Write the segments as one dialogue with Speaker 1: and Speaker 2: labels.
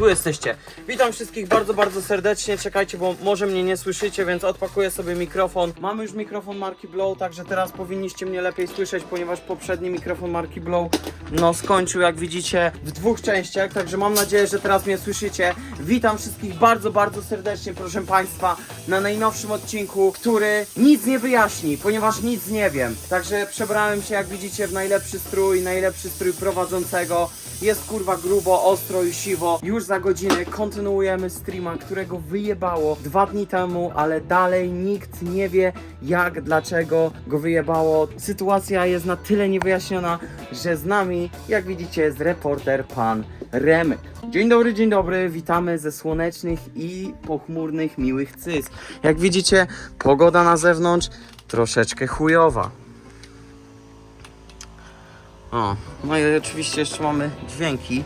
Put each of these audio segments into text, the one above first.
Speaker 1: tu jesteście. Witam wszystkich bardzo, bardzo serdecznie. Czekajcie, bo może mnie nie słyszycie, więc odpakuję sobie mikrofon. Mamy już mikrofon marki Blow, także teraz powinniście mnie lepiej słyszeć, ponieważ poprzedni mikrofon marki Blow no skończył, jak widzicie, w dwóch częściach, także mam nadzieję, że teraz mnie słyszycie. Witam wszystkich bardzo, bardzo serdecznie, proszę Państwa, na najnowszym odcinku, który nic nie wyjaśni, ponieważ nic nie wiem. Także przebrałem się, jak widzicie, w najlepszy strój, najlepszy strój prowadzącego. Jest kurwa grubo, ostro i siwo. Już za godzinę kontynuujemy streama, którego wyjebało dwa dni temu, ale dalej nikt nie wie jak, dlaczego go wyjebało. Sytuacja jest na tyle niewyjaśniona, że z nami, jak widzicie, jest reporter pan Remek. Dzień dobry, dzień dobry, witamy ze słonecznych i pochmurnych miłych cys. Jak widzicie, pogoda na zewnątrz troszeczkę chujowa. O, no i oczywiście jeszcze mamy dźwięki.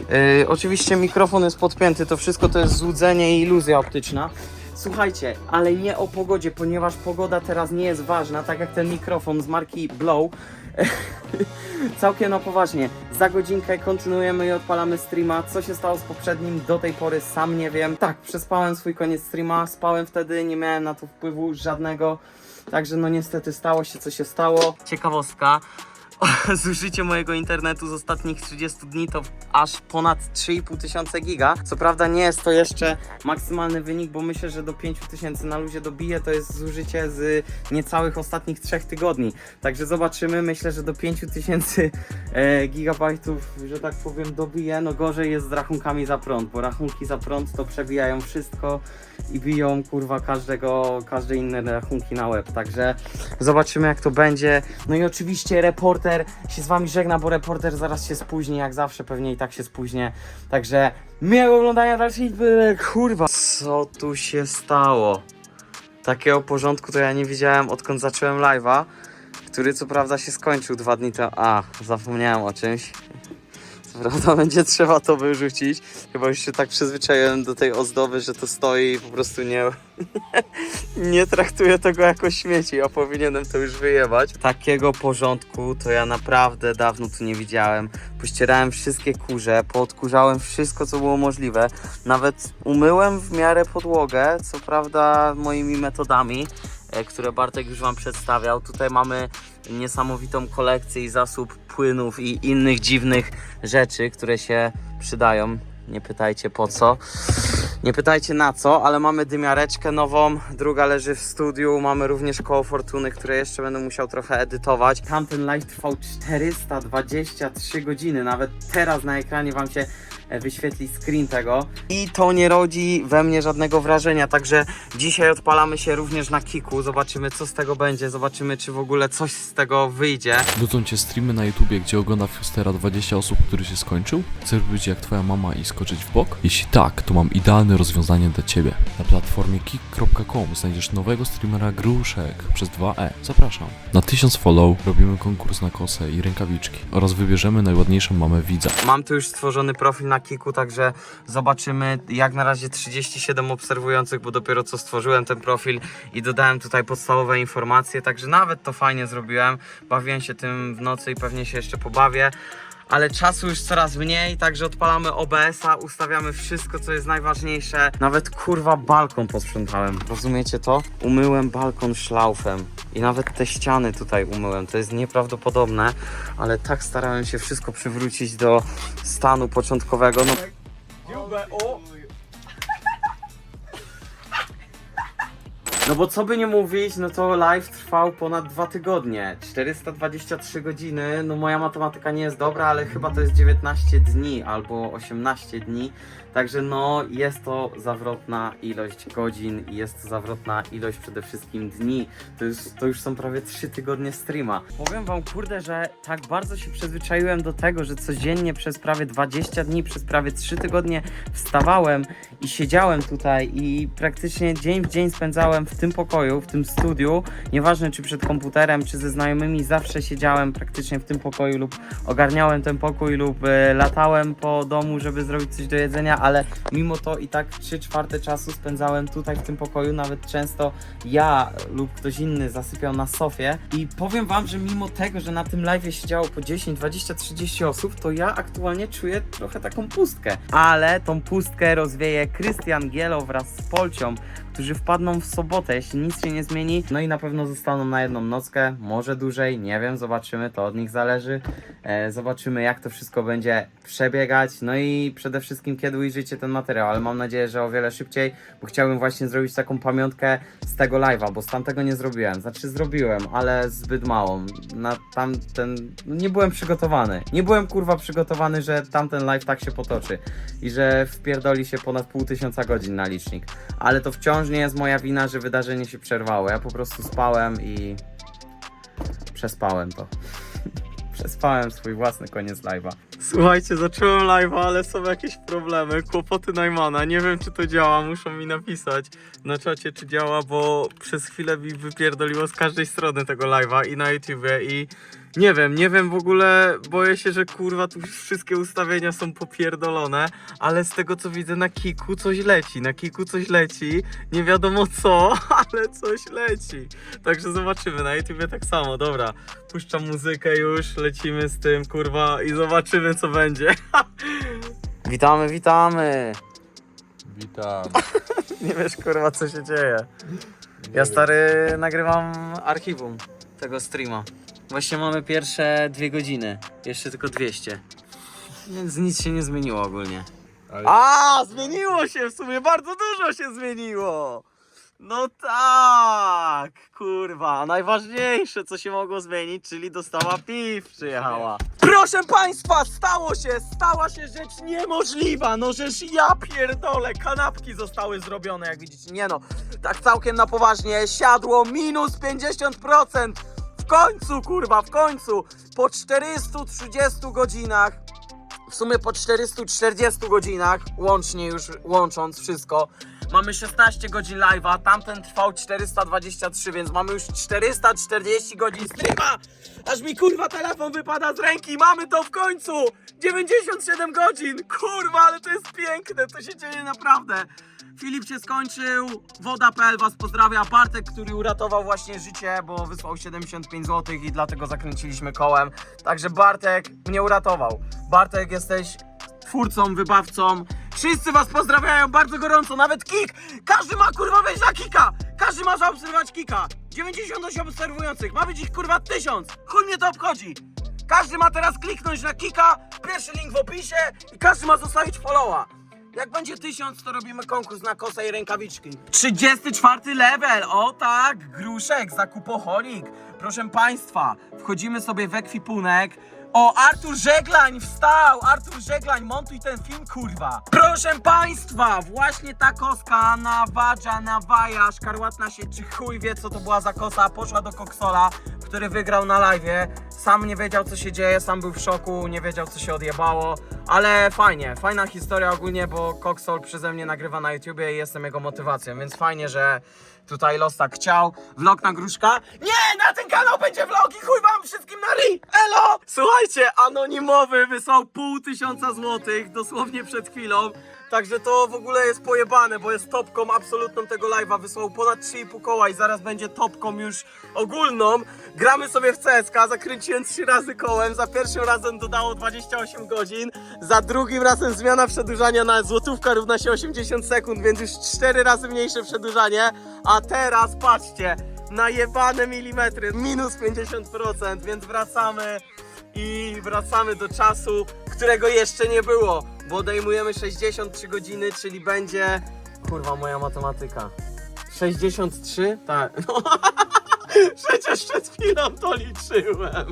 Speaker 1: Yy, oczywiście mikrofon jest podpięty, to wszystko to jest złudzenie i iluzja optyczna. Słuchajcie, ale nie o pogodzie, ponieważ pogoda teraz nie jest ważna, tak jak ten mikrofon z marki Blow. Całkiem no poważnie, za godzinkę kontynuujemy i odpalamy streama. Co się stało z poprzednim do tej pory sam nie wiem. Tak, przespałem swój koniec streama, spałem wtedy, nie miałem na to wpływu żadnego. Także no niestety stało się co się stało. Ciekawostka. Zużycie mojego internetu z ostatnich 30 dni to aż ponad 3,5 tysiąca giga. Co prawda nie jest to jeszcze maksymalny wynik, bo myślę, że do 5 tysięcy na luzie dobije. To jest zużycie z niecałych ostatnich 3 tygodni. Także zobaczymy. Myślę, że do 5 tysięcy e, gigabajtów, że tak powiem, dobije. No gorzej jest z rachunkami za prąd, bo rachunki za prąd to przebijają wszystko i biją kurwa każdego, każde inne rachunki na web. Także zobaczymy jak to będzie. No i oczywiście reporter się z wami żegna, bo reporter zaraz się spóźni, jak zawsze pewnie i tak się spóźnię. Także miłego oglądania dalszej kurwa. Co tu się stało? Takiego porządku to ja nie widziałem odkąd zacząłem live'a, który co prawda się skończył dwa dni temu. A, zapomniałem o czymś. Co prawda będzie trzeba to wyrzucić. Chyba już się tak przyzwyczaiłem do tej ozdoby, że to stoi i po prostu nie, nie traktuję tego jako śmieci, a powinienem to już wyjebać. Takiego porządku to ja naprawdę dawno tu nie widziałem. Pościerałem wszystkie kurze, poodkurzałem wszystko, co było możliwe. Nawet umyłem w miarę podłogę, co prawda moimi metodami, które Bartek już Wam przedstawiał. Tutaj mamy niesamowitą kolekcję i zasób płynów i innych dziwnych rzeczy, które się przydają. Nie pytajcie po co. Nie pytajcie na co, ale mamy dymiareczkę nową, druga leży w studiu, mamy również koło fortuny, które jeszcze będę musiał trochę edytować. Tamten live trwał 423 godziny, nawet teraz na ekranie wam się e, wyświetli screen tego. I to nie rodzi we mnie żadnego wrażenia, także dzisiaj odpalamy się również na Kiku, zobaczymy co z tego będzie, zobaczymy czy w ogóle coś z tego wyjdzie.
Speaker 2: Nudzą cię streamy na YouTubie, gdzie ogląda Fustera 20 osób, który się skończył? Chcesz być jak twoja mama i skoczyć w bok? Jeśli tak, to mam idealne rozwiązanie dla ciebie. Na platformie kick.com znajdziesz nowego streamera Gruszek przez 2e. Zapraszam. Na 1000 follow robimy konkurs na kosę i rękawiczki oraz wybierzemy najładniejszą mamę widza.
Speaker 1: Mam tu już stworzony profil na Kiku, także zobaczymy. Jak na razie 37 obserwujących, bo dopiero co stworzyłem ten profil i dodałem tutaj podstawowe informacje, także nawet to fajnie zrobiłem. Bawiłem się tym w nocy i pewnie się jeszcze pobawię. Ale czasu już coraz mniej, także odpalamy OBS-a, ustawiamy wszystko, co jest najważniejsze. Nawet kurwa balkon posprzątałem. Rozumiecie to? Umyłem balkon szlaufem. I nawet te ściany tutaj umyłem. To jest nieprawdopodobne, ale tak starałem się wszystko przywrócić do stanu początkowego. No, no bo co by nie mówić, no to live trwał ponad dwa tygodnie. 423 godziny, no moja matematyka nie jest dobra, ale chyba to jest 19 dni albo 18 dni. Także no jest to zawrotna ilość godzin i jest to zawrotna ilość przede wszystkim dni. To już, to już są prawie 3 tygodnie streama. Powiem wam kurde, że tak bardzo się przyzwyczaiłem do tego, że codziennie przez prawie 20 dni, przez prawie 3 tygodnie wstawałem i siedziałem tutaj i praktycznie dzień w dzień spędzałem w tym pokoju, w tym studiu, nieważne czy przed komputerem, czy ze znajomymi, zawsze siedziałem praktycznie w tym pokoju lub ogarniałem ten pokój lub e, latałem po domu, żeby zrobić coś do jedzenia, ale mimo to i tak 3 czwarte czasu spędzałem tutaj w tym pokoju, nawet często ja lub ktoś inny zasypiał na sofie. I powiem wam, że mimo tego, że na tym live siedziało po 10, 20, 30 osób, to ja aktualnie czuję trochę taką pustkę. Ale tą pustkę rozwieje Krystian Gielo wraz z Polcią, którzy wpadną w sobotę, jeśli nic się nie zmieni. No i na pewno zostaną na jedną nockę, może dłużej, nie wiem, zobaczymy, to od nich zależy. E, zobaczymy, jak to wszystko będzie przebiegać. No i przede wszystkim, kiedy ujrzycie ten materiał, ale mam nadzieję, że o wiele szybciej, bo chciałbym właśnie zrobić taką pamiątkę z tego live'a, bo z tamtego nie zrobiłem. Znaczy, zrobiłem, ale zbyt małą. Na tamten. no Nie byłem przygotowany. Nie byłem kurwa przygotowany, że tamten live tak się potoczy i że wpierdoli się ponad pół tysiąca godzin na licznik. Ale to wciąż nie jest moja wina, że wydarzenie się przerwało. Ja po prostu spałem i przespałem to. Przespałem swój własny koniec live'a. Słuchajcie, zacząłem live'a, ale są jakieś problemy. Kłopoty Najmana. Nie wiem, czy to działa. Muszą mi napisać na czacie, czy działa, bo przez chwilę mi wypierdoliło z każdej strony tego live'a i na YouTubie i nie wiem, nie wiem w ogóle, boję się, że kurwa tu wszystkie ustawienia są popierdolone, ale z tego co widzę na Kiku coś leci, na Kiku coś leci, nie wiadomo co, ale coś leci. Także zobaczymy, na YouTubie tak samo, dobra, puszczam muzykę już, lecimy z tym kurwa i zobaczymy co będzie. witamy, witamy.
Speaker 3: Witam.
Speaker 1: Nie wiesz kurwa co się dzieje. Ja stary nagrywam archiwum tego streama. Właśnie mamy pierwsze dwie godziny. Jeszcze tylko 200. Więc nic się nie zmieniło ogólnie.
Speaker 3: Ale
Speaker 1: A, zmieniło się w sumie, bardzo dużo się zmieniło. No tak, kurwa, a najważniejsze co się mogło zmienić, czyli dostawa piw przyjechała. Proszę państwa, stało się, stała się rzecz niemożliwa, no żeż ja pierdolę, kanapki zostały zrobione, jak widzicie, nie no, tak całkiem na poważnie, siadło minus 50%, w końcu, kurwa, w końcu, po 430 godzinach, w sumie po 440 godzinach, łącznie już łącząc wszystko. Mamy 16 godzin live'a, tamten trwał 423, więc mamy już 440 godzin streama! Aż mi kurwa telefon wypada z ręki, mamy to w końcu! 97 godzin! Kurwa, ale to jest piękne, to się dzieje naprawdę! Filip się skończył, woda.pl was pozdrawia, Bartek, który uratował właśnie życie, bo wysłał 75 zł i dlatego zakręciliśmy kołem. Także Bartek mnie uratował. Bartek, jesteś twórcą, wybawcą. Wszyscy was pozdrawiają bardzo gorąco, nawet Kik! Każdy ma kurwa wejść na Kika! Każdy ma zaobserwować Kika! 98 obserwujących, ma być ich kurwa 1000! Chuj mnie to obchodzi! Każdy ma teraz kliknąć na Kika, pierwszy link w opisie i każdy ma zostawić followa. Jak będzie tysiąc, to robimy konkurs na kosę i rękawiczki. 34 level, o tak, gruszek, zakupoholik. Proszę Państwa, wchodzimy sobie w ekwipunek. O, Artur Żeglań wstał! Artur Żeglań, montuj ten film, kurwa! Proszę Państwa, właśnie ta koska na wadża, na waja, szkarłatna się, czy chuj wie co to była za kosa, poszła do Koksola, który wygrał na live. Sam nie wiedział co się dzieje, sam był w szoku, nie wiedział co się odjebało, ale fajnie, fajna historia ogólnie, bo Koksol przeze mnie nagrywa na YouTubie i jestem jego motywacją, więc fajnie, że tutaj los tak chciał. Vlog na gruszka? Nie, na ten kanał będzie vlog i chuj wam wszystkim na ry! Elo! Słuchajcie, anonimowy wysłał pół tysiąca złotych dosłownie przed chwilą. Także to w ogóle jest pojebane, bo jest topką absolutną tego live'a. Wysłał ponad 3,5 koła i zaraz będzie topką już ogólną. Gramy sobie w CSK, zakręciłem 3 razy kołem. Za pierwszym razem dodało 28 godzin. Za drugim razem zmiana przedłużania na złotówka równa się 80 sekund, więc już 4 razy mniejsze przedłużanie. A teraz patrzcie, najebane milimetry, minus 50%, więc wracamy i wracamy do czasu, którego jeszcze nie było, bo odejmujemy 63 godziny, czyli będzie... Kurwa, moja matematyka. 63? Tak. No. Przecież przed chwilą to liczyłem.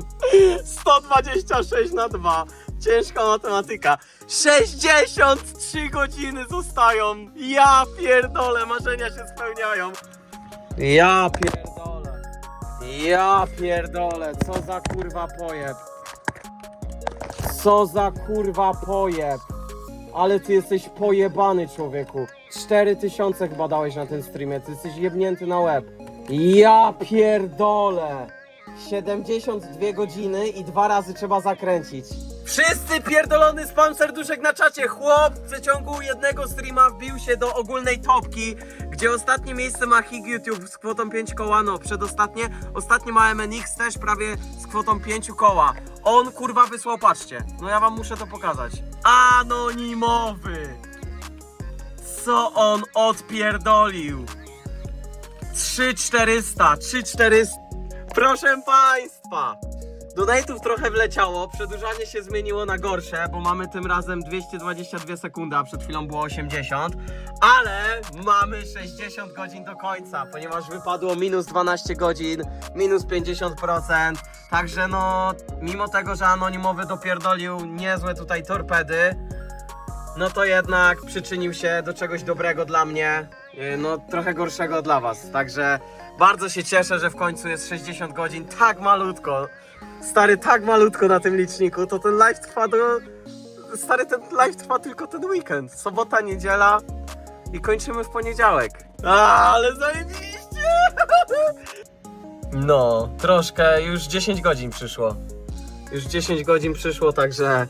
Speaker 1: 126 na 2. Ciężka matematyka. 63 godziny zostają. Ja pierdolę, marzenia się spełniają. Ja pierdolę. Ja pierdolę, co za kurwa pojeb. Co za kurwa pojeb. Ale ty jesteś pojebany człowieku. 4000 chyba dałeś na ten streamie, ty jesteś jebnięty na łeb. Ja pierdolę! 72 godziny i dwa razy trzeba zakręcić. Wszyscy pierdolony spam serduszek na czacie. Chłop w przeciągu jednego streama wbił się do ogólnej topki, gdzie ostatnie miejsce ma Hig YouTube z kwotą 5 koła, no przedostatnie. Ostatnie ma MNX też prawie z kwotą 5 koła. On kurwa wysłał, patrzcie. No ja wam muszę to pokazać. Anonimowy! Co on odpierdolił? 3400, 3400. Proszę Państwa! Donate'ów trochę wleciało, przedłużanie się zmieniło na gorsze, bo mamy tym razem 222 sekundy, a przed chwilą było 80, ale mamy 60 godzin do końca, ponieważ wypadło minus 12 godzin, minus 50%, także no, mimo tego, że Anonimowy dopierdolił niezłe tutaj torpedy, no to jednak przyczynił się do czegoś dobrego dla mnie, no trochę gorszego dla was. Także bardzo się cieszę, że w końcu jest 60 godzin, tak malutko. Stary, tak malutko na tym liczniku, to ten live trwa do... Stary, ten live trwa tylko ten weekend. Sobota, niedziela i kończymy w poniedziałek. A, ale zajebiście! No, troszkę, już 10 godzin przyszło. Już 10 godzin przyszło, także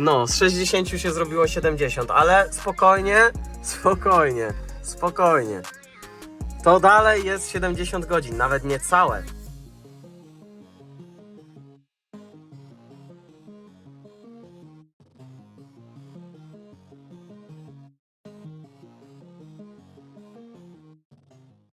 Speaker 1: no, z 60 się zrobiło 70, ale spokojnie, spokojnie, spokojnie. To dalej jest 70 godzin, nawet nie całe.